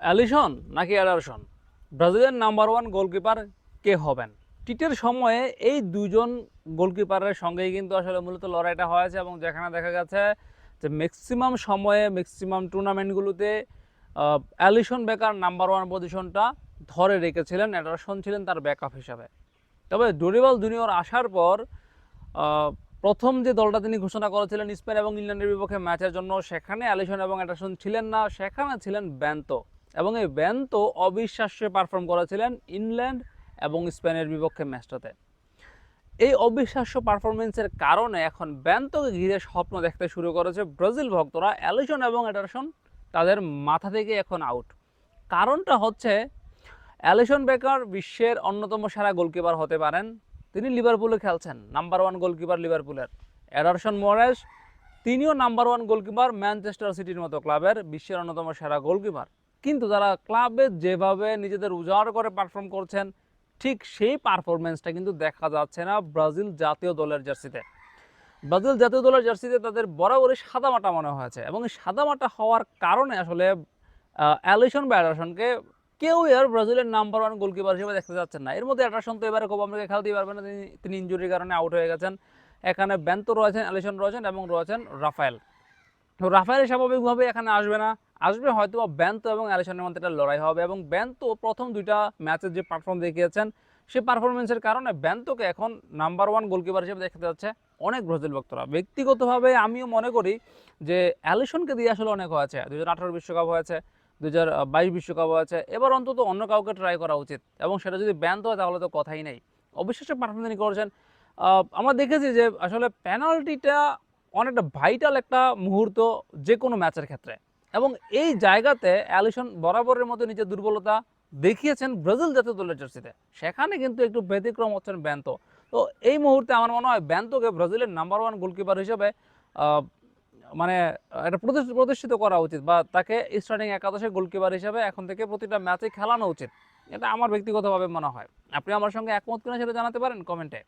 Allison নাকি Ederson? ব্রাজিলের number one goalkeeper কে হবেন? টিটের সময়ে এই দুজন গোলকিপারের সঙ্গেই কিন্তু আসলে মূলত লড়াইটা হয়েছে এবং যেখানে দেখা গেছে যে ম্যাক্সিমাম সময়ে ম্যাক্সিমাম টুর্নামেন্টগুলোতে অ্যালিসন বেকার নাম্বার ওয়ান পজিশনটা ধরে রেখেছিলেন, অ্যাডারসন ছিলেন তার ব্যাকআপ হিসাবে। তবে ডোরিবাল জুনিয়র আসার পর প্রথম যে দলটা তিনি ঘোষণা করেছিলেন স্পেন এবং ইংল্যান্ডের বিপক্ষে ম্যাচের জন্য, সেখানে অ্যালিসন এবং অ্যাডারসন ছিলেন না, সেখানে ছিলেন ব্যান্তো। এবং এই ব্যান্তো অবিশ্বাস্য পারফর্ম করেছিলেন ইংল্যান্ড এবং স্পেনের বিপক্ষে ম্যাচটাতে। এই অবিশ্বাস্য পারফরমেন্সের কারণে এখন ব্যান্তকে ঘিরে স্বপ্ন দেখতে শুরু করেছে ব্রাজিল ভক্তরা। অ্যালিসন এবং অ্যাডারসন তাদের মাথা থেকে এখন আউট কারণটা হচ্ছে অ্যালিসন বেকার বিশ্বের অন্যতম সেরা গোলকিপার হতে পারেন। তিনি লিভারপুলে খেলছেন নাম্বার ওয়ান গোলকিপার লিভারপুলের। অ্যাডারসন মোরেস, তিনিও নাম্বার ওয়ান গোলকিপার ম্যানচেস্টার সিটির মতো ক্লাবের বিশ্বের অন্যতম সেরা গোলকিপার কিন্তু তারা ক্লাবে যেভাবে নিজেদের উজাড় করে পারফর্ম করছেন, ঠিক সেই পারফরমেন্সটা কিন্তু দেখা যাচ্ছে না ব্রাজিল জাতীয় দলের জার্সিতে। ব্রাজিল জাতীয় দলের জার্সিতে তাদের বরাবরই সাদামাটা মনে হয়েছে এবং সাদামাটা হওয়ার কারণে আসলে অ্যালিসন বা অ্যাডারসনকে কেউ আর ব্রাজিলের নাম্বার ওয়ান গোলকিপার হিসেবে দেখতে যাচ্ছেন না। এর মধ্যে অ্যাডারসন তো এবারে কোপা আমেরিকা খেলতেই পারবেন না, তিনি ইঞ্জুরির কারণে আউট হয়ে গেছেন। এখানে ব্যান্তো রয়েছেন, অ্যালিসন রয়েছেন এবং রয়েছেন রাফায়েল। তো রাফায়েল স্বাভাবিকভাবে এখানে আসবে না। আসবে হয়তো ব্যান্তো এবং অ্যালিসনের মধ্যে একটা লড়াই হবে এবং ব্যান্তো প্রথম দুইটা ম্যাচের যে পারফর্ম দেখিয়েছেন, সে পারফরমেন্সের কারণে ব্যান্তকে এখন নাম্বার ওয়ান গোলকিপার হিসেবে দেখতে যাচ্ছে অনেক ব্রাজিল ভক্তরা। ব্যক্তিগতভাবে আমিও মনে করি যে অ্যালিসনকে দিয়ে আসলে অনেক হয়েছে। দু হাজার বিশ্বকাপ হয়েছে দু হাজার বাইশ বিশ্বকাপ হয়েছে, এবার অন্তত অন্য কাউকে ট্রাই করা উচিত এবং সেটা যদি ব্যান্ত হয় তাহলে তো কথাই নেই। অবিশ্বাস্য পারফরমেন্স তিনি করেছেন। আমরা দেখেছি যে আসলে পেনাল্টিটা অনেকটা ভাইটাল একটা মুহূর্ত যে কোনো ম্যাচের ক্ষেত্রে। এবং এই জায়গাতে অ্যালিসন বরাবরের মতো নিজের দুর্বলতা দেখিয়েছেন ব্রাজিল জাতীয় দলের জার্সিতে। সেখানে কিন্তু একটু ব্যতিক্রম হচ্ছেন ব্যান্ত। তো এই মুহূর্তে আমার মনে হয় ব্যান্তকে ব্রাজিলের নাম্বার ওয়ান গোলকিপার হিসেবে মানে প্রতিষ্ঠ- প্রতিষ্ঠিত করা উচিত বা তাকে স্টার্টিং একাদশে গোলকিপার হিসেবে এখন থেকে প্রতিটা ম্যাচে খেলানো উচিত। এটা আমার ব্যক্তিগতভাবে মনে হয়। আপনি আমার সঙ্গে একমত কিনা সেটা জানাতে পারেন কমেন্টে।